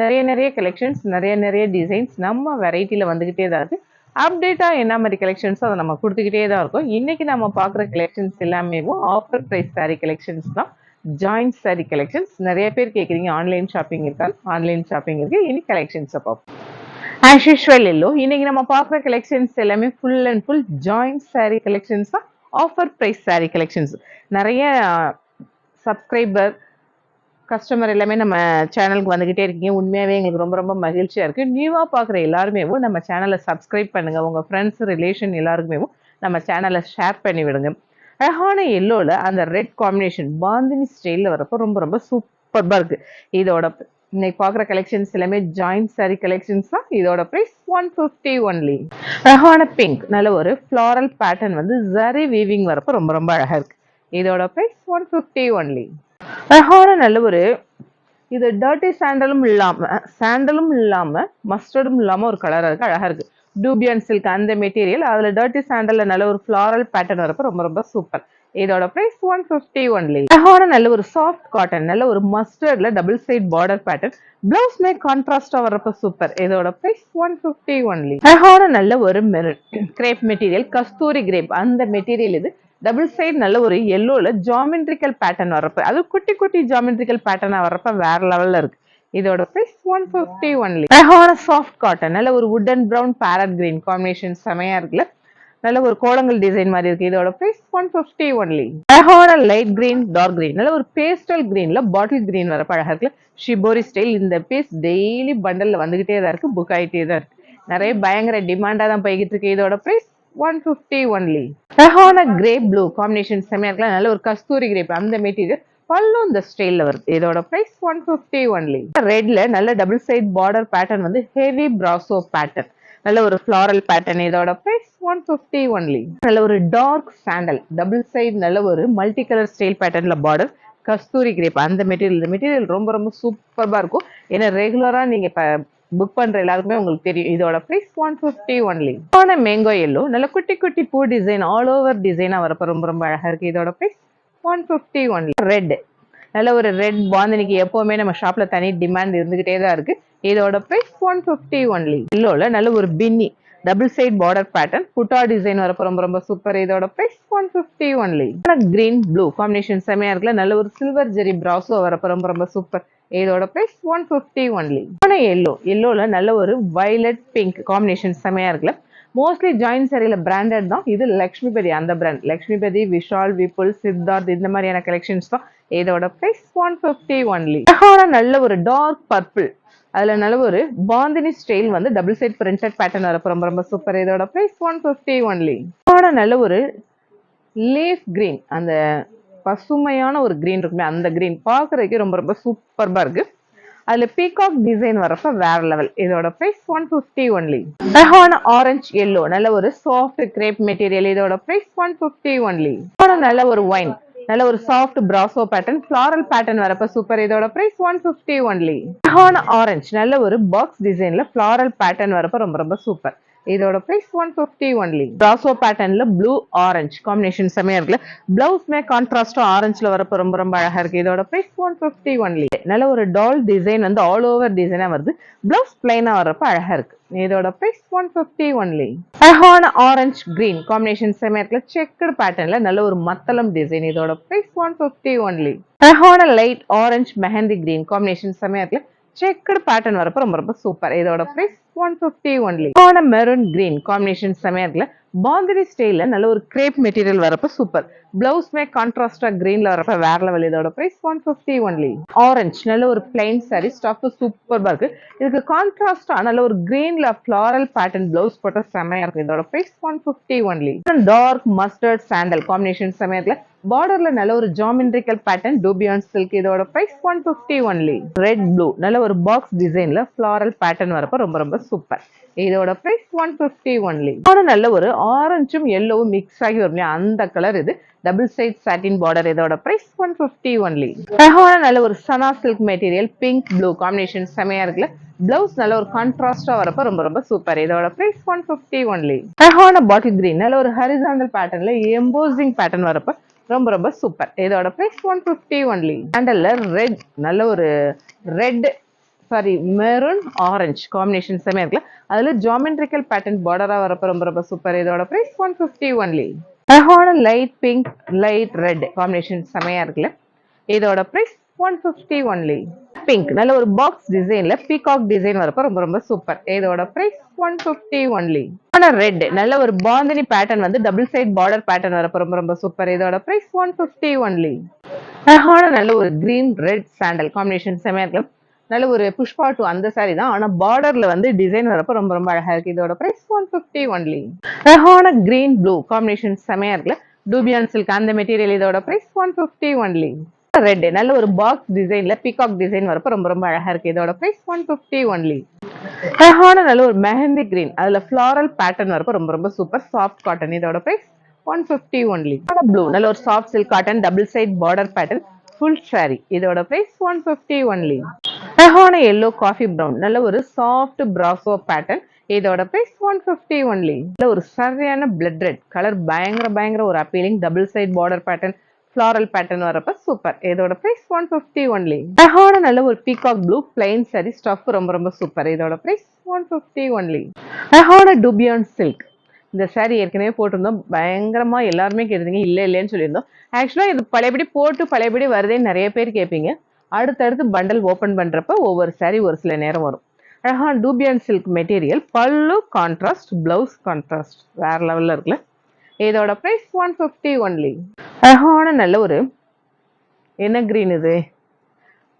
நிறைய நிறைய கலெக்ஷன்ஸ் நிறைய நிறைய டிசைன்ஸ் நம்ம வெரைட்டியில் வந்துக்கிட்டே தான் இருக்குது அப்டேட்டாக என்ன மாதிரி கலெக்ஷன்ஸோ அதை நம்ம கொடுத்துக்கிட்டே தான் இருக்கும். இன்றைக்கி நம்ம பார்க்குற கலெக்ஷன்ஸ் எல்லாமே ஆஃபர் ப்ரைஸ் சாரீ கலெக்ஷன்ஸ் தான். ஜாயிண்ட் சாரீ கலெக்ஷன்ஸ் நிறைய பேர் கேட்குறீங்க ஆன்லைன் ஷாப்பிங் இருக்கா? ஆன்லைன் ஷாப்பிங் இருக்குது இனி கலெக்ஷன்ஸை பார்ப்போம். ஆஸ் யூஷுவல் இல்லோ இன்றைக்கி நம்ம பார்க்குற கலெக்ஷன்ஸ் எல்லாமே full and full joint sari collections தான். ஆஃபர் ப்ரைஸ் சாரீ கலெக்ஷன்ஸ் நிறைய சப்ஸ்கிரைபர் கஸ்டமர் எல்லாமே நம்ம சேனலுக்கு வந்துக்கிட்டே இருக்கீங்க. உண்மையாகவே எங்களுக்கு ரொம்ப ரொம்ப மகிழ்ச்சியாக இருக்குது நியூவாக பார்க்குற எல்லாருமே நம்ம சேனலை சப்ஸ்கிரைப் பண்ணுங்கள் உங்கள் ஃப்ரெண்ட்ஸ் ரிலேஷன் எல்லாருக்குமே நம்ம சேனலை ஷேர் பண்ணி விடுங்க. அழகான எல்லோவில் அந்த ரெட் காம்பினேஷன் பாந்தினி ஸ்டைலில் வரப்போ ரொம்ப ரொம்ப சூப்பர்பாக இருக்குது இதோட இன்னைக்கு பார்க்குற கலெக்ஷன்ஸ் எல்லாமே ஜாயிண்ட் சாரி கலெக்ஷன்ஸ் தான். இதோட ப்ரைஸ் ஒன் ஃபிஃப்டி ஒன்லி அழகான பிங்க் நல்ல ஒரு ஃப்ளாரல் பேட்டர்ன் வந்து ஜரி வீவிங் வரப்போ ரொம்ப ரொம்ப அழகாக இருக்குது இதோட ப்ரைஸ் ஒன் ஃபிஃப்டி ஒன்லி அழகான நல்ல ஒரு இது டர்ட்டி சாண்டலும் இல்லாம சாண்டலும் இல்லாம மஸ்டர்டும் இல்லாம ஒரு கலராக இருக்குது அழகா இருக்குது டூபியன் சில்க் அந்த மெட்டீரியல் அதுல டர்ட்டி சாண்டல்ல நல்ல ஒரு ஃப்ளாரல் பேட்டர்ன் வரப்போ ரொம்ப ரொம்ப சூப்பர் இதோட ப்ரைஸ் ஒன் ஃபிஃப்டி ஒன்லி அழகான நல்ல ஒரு சாஃப்ட் காட்டன் நல்ல ஒரு மஸ்டர்டில் double side border pattern blouse make கான்ட்ராஸ்டா வரப்ப சூப்பர் இதோட ப்ரைஸ் ஒன் ஃபிஃப்டி ஒன்லி அழகான நல்ல ஒரு maroon crepe material Kasturi crepe அந்த மெட்டீரியல் இது டபுள் சைடு நல்ல ஒரு எல்லோல ஜாமெண்ட்ரிக்கல் பேட்டர்ன் வரப்ப அது குட்டி குட்டி ஜாமெண்ட்ரிக்கல் பேட்டர்னா வரப்ப வேற லெவல்ல இருக்கு. இதோட ப்ரைஸ் ஒன் ஃபிஃப்டி ஒன்லி அழகான சாஃப்ட் காட்டன் நல்ல ஒரு வுடன் பிரவுன் பேரட் கிரீன் காம்பினேஷன் செமையாக இருக்குல்ல? நல்ல ஒரு கோலங்கள் டிசைன் மாதிரி இருக்கு. இதோட பிரைஸ் ஒன் ஃபிஃப்டி ஒன்லி அழகான லைட் கிரீன் டார்க் கிரீன் நல்ல ஒரு பேஸ்டல் கிரீன்ல பாட்டில் கிரீன் வர அழகா இருக்குல்ல? ஷிபோரி ஸ்டைல் இந்த பீஸ் டெய்லி பண்டல்ல வந்துகிட்டே தான் இருக்கு புக் ஆகிட்டே தான் இருக்கு. நிறைய பயங்கர டிமாண்டா தான் போய்கிட்டு இருக்கு. இதோட பிரைஸ் ஒன் ஃபிஃப்டி ஒன்லி ரஹான கிரேப் ப்ளூ காம்பினேஷன் செம்மையாக இருக்கலாம் நல்ல ஒரு கஸ்தூரி கிரேப் அந்த மெட்டீரியல் பல்லும் இந்த ஸ்டைலில் வருது. இதோட ப்ரைஸ் ஒன் ஃபிஃப்டி ஒன்லி ரெட்ல நல்ல டபுள் சைட் பார்டர் பேட்டர்ன் வந்து ஹெவி ப்ராசோ பேட்டர்ன் நல்ல ஒரு ஃப்ளாரல் பேட்டர்ன் இதோட ப்ரைஸ் ஒன் ஃபிஃப்டி ஒன்லி நல்ல ஒரு டார்க் சாண்டல் டபுள் சைட் நல்ல ஒரு மல்டி கலர் ஸ்டைல் பேட்டர்ன்ல பார்டர் கஸ்தூரி கிரேப் அந்த மெட்டீரியல் இந்த மெட்டீரியல் ரொம்ப ரொம்ப சூப்பராக இருக்கும். ஏன்னா ரெகுலராக நீங்கள் இப்போ புக் பண்ற எல்லாருக்குமே உங்களுக்கு தெரியும். இதோட பிரைஸ் ஒன் ஃபிஃப்டி ஒன்லி போன மேங்கோ எல்லோ நல்ல குட்டி குட்டி பூ டிசைன் ஆல் ஓவர் டிசைனா வரப்ப ரொம்ப ரொம்ப அழகா இருக்கு. இதோட price one fifty only red நல்ல ஒரு ரெட் பாந்தினிக்கு எப்பவுமே நம்ம ஷாப்ல தனி டிமாண்ட் இருந்துகிட்டே தான் இருக்கு. இதோட பிரைஸ் ஒன் ஃபிஃப்டி ஒன்லி எல்லோல நல்ல ஒரு Binny double side border pattern butta design வரப்ப ரொம்ப ரொம்ப சூப்பர் இதோட price one fifty only green blue combination செமையா இருக்குல்ல. நல்ல ஒரு சில்வர் ஜெரி பிராசோ வரப்ப ரொம்ப ரொம்ப சூப்பர் இதோட பிரைஸ் ஒன் ஃபிஃப்டி ஒன்லி ஆனால் எல்லோ எல்லோவில் நல்ல ஒரு வைலட் பிங்க் காம்பினேஷன் செமையாக இருக்குல்ல. மோஸ்ட்லி ஜாயின் சரியில் பிராண்டட் தான். இது லக்ஷ்மிபதி அந்த பிராண்ட் லக்ஷ்மிபதி விஷால் விபுல் சித்தார்த் இந்த மாதிரியான கலெக்ஷன்ஸ் தான். இதோட பிரைஸ் ஒன் ஃபிஃப்டி ஒன்லி நல்ல ஒரு டார்க் பர்பிள் அதில் நல்ல ஒரு பாந்தினி ஸ்டைல் வந்து டபுள் சைட் பிரிண்டட் பேட்டர்ன் வரப்போ ரொம்ப ரொம்ப சூப்பர் இதோட பிரைஸ் ஒன் ஃபிஃப்டி ஒன்லி நல்ல ஒரு லீஃப் கிரீன் அந்த பசுமையான ஒரு கிரீன் இருக்குமே அந்த கிரீன் பார்க்குறதுக்கே ரொம்ப ரொம்ப சூப்பர்பாக இருக்குது அதில் பீகாக் டிசைன் வரப்ப வேற லெவல் இதோட ப்ரைஸ் ஒன் ஃபிஃப்டி ஒன்லி அழகான ஆரஞ்சு எல்லோ நல்ல ஒரு சாஃப்ட் கிரேப் மெட்டீரியல் இதோட ப்ரைஸ் ஒன் ஃபிஃப்டி ஒன்லி நல்ல ஒரு ஒயின் நல்ல ஒரு soft brasso pattern floral pattern வரப்ப சூப்பர் இதோட பிரைஸ் ஒன் ஃபிஃப்டி ஒன்லி அழகான ஆரஞ்சு நல்ல ஒரு பாக்ஸ் டிசைன்ல ஃபிளாரல் பேட்டர்ன் வரப்ப ரொம்ப ரொம்ப சூப்பர் இதோட price one fifty only brasso பேட்டர்ன்ல ப்ளூ ஆரஞ்சு காம்பினேஷன் செமையா இருக்குல்ல? பிளவுஸ்மே கான்ட்ராஸ்டும் ஆரஞ்சுல வரப்ப ரொம்ப ரொம்ப அழகா இருக்கு. இதோட பிரைஸ் ஒன் ஃபிஃப்டி ஒன்லி நல்ல ஒரு டால் டிசைன் வந்து ஆல் ஓவர் டிசைனா வருது. பிளவுஸ் பிளைனா வரப்ப அழகா இருக்கு. இதோட பிரைஸ் ஒன் ஃபிஃப்டி ஒன்லி அழகான ஆரஞ்சு கிரீன் காம்பினேஷன் செமையா இருக்குல்ல? செக்குடு பேட்டர்ன்ல நல்ல ஒரு மத்தளம் டிசைன் இதோட பிரைஸ் ஒன் ஃபிஃப்டி ஒன்லி அழகான light orange mehndi green combination செமையா இருக்குல்ல? செக்குடு பேட்டர்ன் வரப்ப ரொம்ப ரொம்ப சூப்பர் இதோட பிரைஸ் ஒன் ஃபிஃப்டி ஒன்லி ஆன மெரூன் கிரீன் காம்பினேஷன் செமையாக இருக்குல்ல? பாந்தினி ஸ்டைலில் நல்ல ஒரு கிரேப் மெட்டீரியல் வரப்ப சூப்பர் பிளவுஸ்மே கான்ட்ராஸ்டா கிரீன்ல வரப்ப வேற லெவல் இதோட price one fifty only orange நல்ல ஒரு பிளைன் சாரி ஸ்டாஃப் சூப்பராக இருக்கு. இதுக்கு கான்ட்ராஸ்டா நல்ல ஒரு கிரீன்ல ஃப்ளாரல் பேட்டர்ன் பிளவுஸ் போட்ட செமையா இருக்கு. இதோட price one fifty only dark mustard sandal combination செமையா பார்டர்ல நல்ல ஒரு ஜாமெண்ட்ரிக்கல் பேட்டர்ன் டூபியான் சில்க் இதோட price one fifty only red blue நல்ல ஒரு பாக்ஸ் டிசைன்ல ஃபிளாரல் பேட்டர்ன் வரப்ப ரொம்ப ரொம்ப சூப்பர் இதோட பிரைஸ் ஒன் ஃபிஃப்டி ஒன்லி நல்ல ஒரு ஆரஞ்சும் எல்லோவும் மிக்ஸ் ஆகி வரும் இல்லையா அந்த கலர் இது. டபுள் சைட் சாட்டின் பார்டர் இதோட பிரைஸ் ஒன் ஃபிஃப்டி ஒன்லி அழகான நல்ல ஒரு சனா silk material pink blue combination செமையா இருக்குல்ல? பிளவுஸ் நல்ல ஒரு கான்ட்ராஸ்டா வரப்ப ரொம்ப ரொம்ப சூப்பர் இதோட பிரைஸ் ஒன் ஃபிஃப்டி ஒன்லி அழகான பாட்டில் கிரீன் நல்ல ஒரு ஹரிசாண்டல் பேட்டர்ன்ல எம்போசிங் பேட்டர்ன் வரப்ப ரொம்ப ரொம்ப சூப்பர் இதோட பிரைஸ் ஒன் ஃபிஃப்டி ஒன்லி ஹேண்டல்ல ரெட் நல்ல ஒரு red sari maroon orange combination செமையா இருக்குல்ல? அதுல ஜாமெண்ட்ரிக்கல் பேட்டர்ன் பார்டராக வரப்ப ரொம்ப ரொம்ப சூப்பர் இதோட ப்ரைஸ் ஒன் ஃபிஃப்டி ஒன்லி அழகான light pink light red combination செமையா இருக்குல்ல? இதோட price one fifty only pink நல்ல ஒரு பாக்ஸ் டிசைன்ல பீகாக் டிசைன் வரப்ப ரொம்ப ரொம்ப சூப்பர் இதோட ப்ரைஸ் ஒன் ஃபிஃப்டி ஒன்லி ஆனா ரெட் நல்ல ஒரு பாந்தினி பேட்டர்ன் வந்து டபுள் சைட் பார்டர் பேட்டர்ன் வரப்ப ரொம்ப ரொம்ப சூப்பர் இதோட ப்ரைஸ் ஒன் ஃபிஃப்டி ஒன்லி அழகான நல்ல ஒரு கிரீன் ரெட் சாண்டல் காம்பினேஷன் செமையா இருக்கு நல்ல ஒரு புஷ்பா டூ அந்த சாரி தான். ஆனா பார்டர்ல வந்து டிசைன் வரப்ப ரொம்ப ரொம்ப அழகா இருக்கு. இதோட பிரைஸ் ஒன் ஃபிஃப்டி ஒன்லி அழகான கிரீன் ப்ளூ காம்பினேஷன் செமையா இருக்குல்ல? டூபியான் சில்க் அந்த மெட்டீரியல் இதோட price one fifty only red நல்ல ஒரு பாக்ஸ் டிசைன்ல பீகாக் டிசைன் வரப்ப ரொம்ப ரொம்ப அழகா இருக்கு. இதோட பிரைஸ் ஒன் ஃபிஃப்டி ஒன்லி அழகான நல்ல ஒரு மெஹந்தி கிரீன் அதுல ஃபிளாரல் பேட்டர்ன் வரப்ப ரொம்ப ரொம்ப சூப்பர் சாஃப்ட் காட்டன் இதோட price one fifty only blue நல்ல ஒரு soft silk cotton double side border pattern full sari இதோட பிரைஸ் ஒன் ஃபிஃப்டி ஒன்லி அழகான எல்லோ காஃபி ப்ரௌன் நல்ல ஒரு சாஃப்ட் பிராசோ பேட்டர்ன் இதோட பிரைஸ் ஒன் ஃபிஃப்டி ஒன்லி நல்ல ஒரு சரியான பிளட் ரெட் கலர் பயங்கர பயங்கர ஒரு appealing double side border pattern floral pattern வரப்ப சூப்பர் இதோட பிரைஸ் ஒன் ஃபிஃப்டி ஒன்லி அழகான நல்ல ஒரு peacock blue plain sari stuff ரொம்ப ரொம்ப சூப்பர் இதோட பிரைஸ் ஒன் ஃபிஃப்டி ஒன்லி அழகான டூபியான் சில்க் இந்த சாரி ஏற்கனவே போட்டிருந்தோம். பயங்கரமா எல்லாருமே கேட்டிருந்தீங்க. இல்லை இல்லைன்னு சொல்லியிருந்தோம். ஆக்சுவலாக இது பழையபடி போட்டு பழையபடி வருதேன்னு நிறைய பேர் கேட்பீங்க. அடுத்தடுத்து பண்டல் ஓப்பன் பண்ணுறப்ப ஒவ்வொரு சாரி ஒரு சில நேரம் வரும். அழகான டூபியான் சில்க் மெட்டீரியல் பல்லு கான்ட்ராஸ்ட் பிளவுஸ் கான்ட்ராஸ்ட் வேறு லெவலில் இருக்குல்ல? இதோட ப்ரைஸ் ஒன் ஃபிஃப்டி ஒன்லி அழகான நல்ல ஒரு என்ன க்ரீன் இது?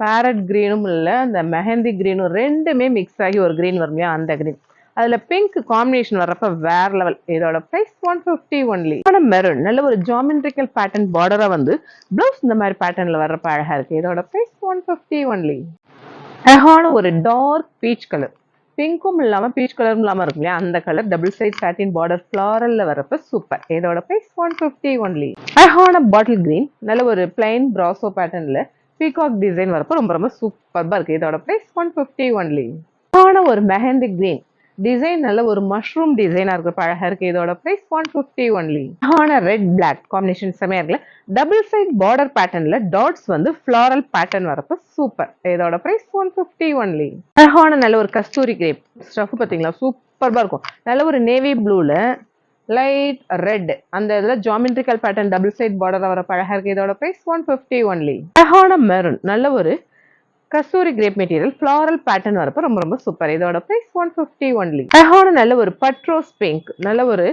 பேரட் க்ரீனும் இல்லை அந்த மெஹந்தி க்ரீனும் ரெண்டுமே மிக்ஸ் ஆகி ஒரு க்ரீன் வரும் அந்த க்ரீன் அதில் பிங்க் காம்பினேஷன் வர்றப்ப வேற லெவல் இதோட ப்ரைஸ் ஒன் ஃபிஃப்டி ஒன்லி ஆனால் மெரூன் நல்ல ஒரு ஜாமெண்ட்ரிக்கல் பேட்டர்ன் பார்டராக வந்து ப்ளவுஸ் இந்த மாதிரி பேட்டர்னில் வர்றப்ப அழகாக இருக்குது இதோட ப்ரைஸ் ஒன் ஃபிஃப்டி ஒன்லி அழகான ஒரு டார்க் பீச் கலர் பிங்க்கும் இல்லாமல் பீச் கலரும் இல்லாமல் இருக்கும் இல்லையா? அந்த colour double side satin border ஃப்ளாரலில் வரப்ப சூப்பர் இதோட ப்ரைஸ் ஒன் ஃபிஃப்டி ஒன்லி அழகான பாட்டில் கிரீன் நல்ல ஒரு பிளைன் ப்ராசோ பேட்டர்னில் பீகாக் டிசைன் வரப்போ ரொம்ப ரொம்ப சூப்பராக இருக்குது இதோட ப்ரைஸ் ஒன் ஃபிஃப்டி ஒன்லி அழகான ஒரு மெஹந்தி கிரீன் டிசைன் நல்ல ஒரு மஷ்ரூம் டிசைனாக இருக்கு அழகாக இருக்குது இதோட ப்ரைஸ் ஒன் ஃபிஃப்டி ஒன்லி ஆன ரெட் பிளாக் காம்பினேஷன் செமையாக இருக்குல்ல? டபுள் சைட் பார்டர் பேட்டர்னில் டாட்ஸ் வந்து ஃப்ளாரல் பேட்டர்ன் வரப்ப சூப்பர் இதோட ப்ரைஸ் ஒன் ஃபிஃப்டி ஒன்லி அழகான நல்ல ஒரு கஸ்தூரி கிரேப். ஸ்டஃப் பார்த்தீங்களா சூப்பராக இருக்கும். நல்ல ஒரு நேவி ப்ளூவில் லைட் ரெட் அந்த இதில் geometrical pattern double side border வர அழகாக இருக்குது இதோட ப்ரைஸ் ஒன் ஃபிஃப்டி ஒன்லி அழகான மெரூன் நல்ல ஒரு Kasturi crepe material floral pattern வரப்போ ரொம்ப ரொம்ப சூப்பர் இதோட ப்ரைஸ் ஒன் ஃபிஃப்டி ஒன்லி அழகான நல்ல ஒரு பட்ரோஸ் பிங்க் நல்ல ஒரு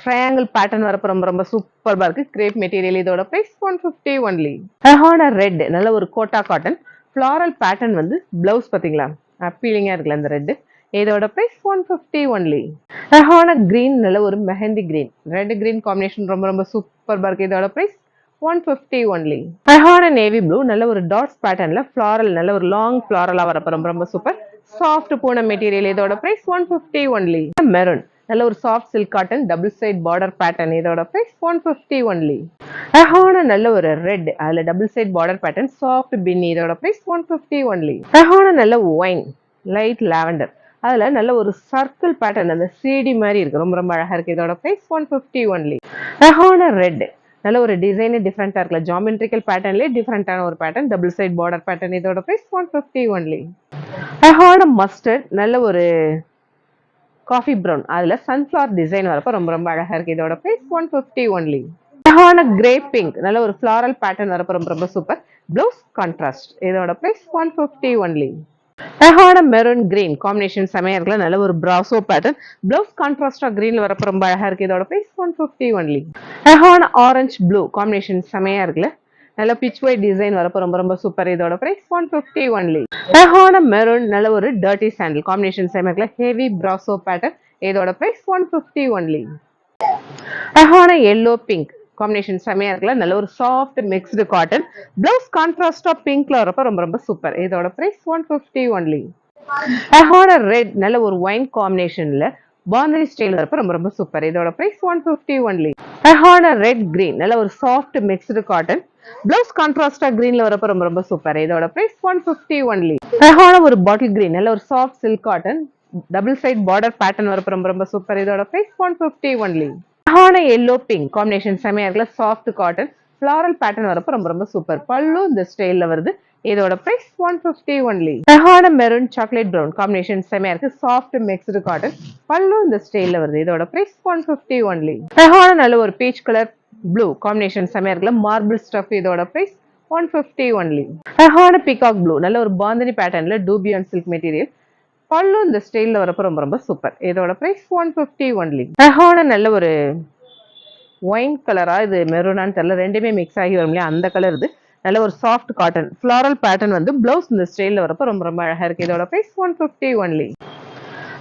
ட்ரையாங்கிள் பேட்டர்ன் வரப்போ ரொம்ப ரொம்ப சூப்பர்பா இருக்கு. கிரேப் மெட்டீரியல் இதோட ப்ரைஸ் ஒன் ஃபிஃப்டி ஒன்லி அழகான ரெட் நல்ல ஒரு கோட்டா காட்டன் ஃப்ளாரல் பேட்டர்ன் வந்து பிளவுஸ் பார்த்தீங்களா அப்பீலிங்காக இருக்குல்ல அந்த ரெட் இதோட ப்ரைஸ் ஒன் ஃபிஃப்டி ஒன்லி அழகான கிரீன் நல்ல ஒரு mehndi green red green combination ரொம்ப ரொம்ப சூப்பர் இருக்கு. இதோட ப்ரைஸ் ஒன் ஃபிஃப்டி ஒன்லி அழகான நேவி ப்ளூ நல்ல ஒரு டாட்ஸ் பேட்டர்ன்ல ஃப்ளாரல் நல்ல ஒரு லாங் ஃப்ளாரலாக வரப்போ ரொம்ப ரொம்ப சூப்பர் சாஃப்ட் போன மெட்டீரியல் இதோட price one fifty only maroon நல்ல ஒரு soft silk cotton double side border pattern இதோட ப்ரைஸ் ஒன் ஃபிஃப்டி ஒன்லி அழகான நல்ல ஒரு ரெட் அதுல double side border pattern soft Binny இதோட ப்ரைஸ் ஒன் ஃபிஃப்டி ஒன்லி அழகான நல்ல ஒயின் லைட் லாவெண்டர் அதுல நல்ல ஒரு சர்க்கிள் பேட்டர்ன் அந்த சீடி மாதிரி இருக்கு. ரொம்ப ரொம்ப அழகாக இருக்குது இதோட ப்ரைஸ் ஒன் ஃபிஃப்டி ஒன்லி அழகான ரெட் நல்ல ஒரு டிசைனே டிஃப்ரெண்ட்டாக இருக்குல்ல. ஜாமெட்ரிக்கல் பேட்டர்ன்லேயே டிஃப்ரெண்ட்டான ஒரு pattern double side border pattern இதோட ப்ரைஸ் ஒன் ஃபிஃப்டி ஒன்லி அழகான மஸ்டர்ட் நல்ல ஒரு காஃபி ப்ரௌன் அதில் சன்ஃப்ளவர் டிசைன் வரப்போ ரொம்ப ரொம்ப அழகாக இருக்குது இதோட ப்ரைஸ் ஒன் ஃபிஃப்டி ஒன்லி அழகான கிரே பிங்க் நல்ல ஒரு ஃப்ளாரல் பேட்டர்ன் வரப்போ ரொம்ப ரொம்ப சூப்பர் ப்ளவுஸ் கான்ட்ராஸ்ட் இதோட ப்ரைஸ் ஒன் ஃபிஃப்டி ஒன்லி அழகான மெரூன் கிரீன் காம்பினேஷன் செமையா இருக்குல்ல நல்ல ஒரு பிராசோ பேட்டர்ன் பிளவுஸ் கான்ட்ராஸ்டா கிரீன்ல வரப்ப ரொம்ப அழகா இருக்கு. இதோட பிரைஸ் ஒன் ஃபிஃப்டி ஒன்லி அழகான ஆரஞ்சு ப்ளூ காம்பினேஷன் செமையா இருக்குல்ல நல்ல பிச் ஒயிட் டிசைன் வரப்ப ரொம்ப ரொம்ப சூப்பர் இதோட பிரைஸ் ஒன் ஃபிஃப்டி ஒன்லி அழகான மெரூன் நல்ல ஒரு டர்ட்டி சாண்டில் காம்பினேஷன் செமையா இருக்குல்ல ஹெவி பிராசோ பேட்டர்ன் இதோட பிரைஸ் ஒன் ஃபிஃப்டி ஒன்லி அழகான எல்லோ பிங்க் காம்பினேஷன் செமையா இருக்குல்ல? நல்ல ஒரு சாஃப்ட் மிக்ஸ்டு காட்டன் பிளவுஸ் கான்ட்ராஸ்டா பிங்க்ல வரப்ப ரொம்ப ரொம்ப சூப்பர் இதோட பிரைஸ் ஒன் ஃபிஃப்டி ஒன்லி அழகான ரெட் நல்ல ஒரு ஒயின் காம்பினேஷன்ல பாண்டரி ஸ்டைல் வரப்ப ரொம்ப ரொம்ப சூப்பர் இதோட பிரைஸ் ஒன் ஃபிஃப்டி ஒன்லி அழகான ரெட் கிரீன் நல்ல ஒரு சாஃப்ட் மிக்ஸ்டு காட்டன் பிளவுஸ் கான்ட்ராஸ்டா கிரீன்ல வரப்ப ரொம்ப ரொம்ப சூப்பர் இதோட பிரைஸ் ஒன் ஃபிஃப்டி ஒன்லி அழகான ஒரு பாட்டில் கிரீன் நல்ல ஒரு soft silk cotton double side border pattern வரப்ப ரொம்ப ரொம்ப சூப்பர் இதோட பிரைஸ் ஒன் ஃபிஃப்டி ஒன்லி அழகான எல்லோ பிங்க் காம்பினேஷன் செமையா இருக்குல்ல சாஃப்ட் காட்டன் ஃபிளாரல் பேட்டர்ன் வரப்போ ரொம்ப ரொம்ப சூப்பர் பல்லு இந்த ஸ்டைல்ல வருது. இதோட பிரைஸ் ஒன் ஃபிஃப்டி ஒன்லி அழகான மெரூன் சாக்லேட் ப்ரௌன் காம்பினேஷன் செமையா இருக்கு. சாஃப்ட் மிக்ஸ்டு காட்டன் பல்லு இந்த ஸ்டைல வருது. இதோட பிரைஸ் ஒன் ஃபிஃப்டி ஒன்லி அழகான நல்ல ஒரு பீச் கலர் ப்ளூ காம்பினேஷன் செமையா இருக்குல்ல மார்பிள் ஸ்டஃப் இதோட பிரைஸ் ஒன் ஃபிஃப்டி ஒன்லி அழகான பிகாக் ப்ளூ நல்ல ஒரு பாந்தினி பேட்டர்ன்ல டூபியான் சில்க் மெட்டீரியல் பல்லு இந்த ஸ்டைலில் வரப்போ ரொம்ப ரொம்ப சூப்பர் இதோட ப்ரைஸ் ஒன் ஃபிஃப்டி ஒன்லி அழகான நல்ல ஒரு ஒயின் கலரா இது மெரூனான்னு தெரியல. ரெண்டுமே மிக்ஸ் ஆகி வரும் இல்லையா? அந்த கலர் இது. நல்ல ஒரு சாஃப்ட் காட்டன் ஃப்ளாரல் பேட்டர்ன் வந்து பிளவுஸ் இந்த ஸ்டைலில் வரப்போ ரொம்ப ரொம்ப அழகாக இருக்குது இதோட ப்ரைஸ் ஒன் ஃபிஃப்டி ஒன்லி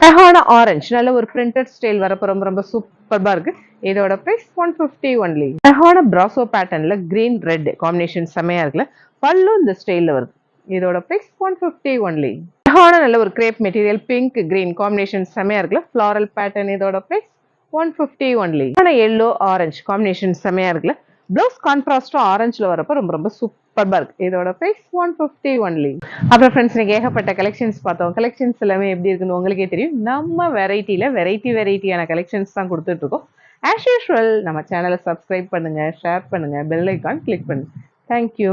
அழகான ஆரஞ்சு நல்ல ஒரு பிரிண்டட் ஸ்டைல் வரப்போ ரொம்ப ரொம்ப சூப்பர்பா இருக்கு. இதோட ப்ரைஸ் ஒன் ஃபிஃப்டி ஒன்லி அழகான பிராசோ பேட்டர்ன்ல கிரீன் ரெட் காம்பினேஷன் செமையா இருக்குல்ல. பல்லு இந்த ஸ்டைலில் வருது. இதோட ப்ரைஸ் ஒன் ஃபிஃப்டி ஒன்லி அழகான நல்ல ஒரு crepe material pink green combination செமையா இருக்குல்ல? ஃப்ளாரல் பேட்டர்ன் இதோட பிரைஸ் ஒன் ஃபிஃப்டி ஒன்லி ஆனால் எல்லோ ஆரஞ்சு காம்பினேஷன் செமையா இருக்குல்ல? ப்ளவுஸ் கான்ட்ராஸ்டும் ஆரஞ்சில் வரப்போ ரொம்ப ரொம்ப சூப்பர்பா இருக்கு. இதோட பிரைஸ் ஒன் ஃபிஃப்டி ஒன்லி அப்புறம் ஃப்ரெண்ட்ஸ் இன்னைக்கு ஏகப்பட்ட கலெக்ஷன்ஸ் பார்த்தோம். கலெக்ஷன்ஸ் எல்லாமே எப்படி இருக்குன்னு உங்களுக்கே தெரியும். நம்ம வெரைட்டியில் வெரைட்டி வெரைட்டியான கலெக்ஷன்ஸ் தான் கொடுத்துட்டு இருக்கோம் ஆஸ் யூஷுவல் நம்ம சேனலை சப்ஸ்கிரைப் பண்ணுங்க ஷேர் பண்ணுங்க பெல் ஐக்கான் கிளிக் பண்ணுங்க. Thank you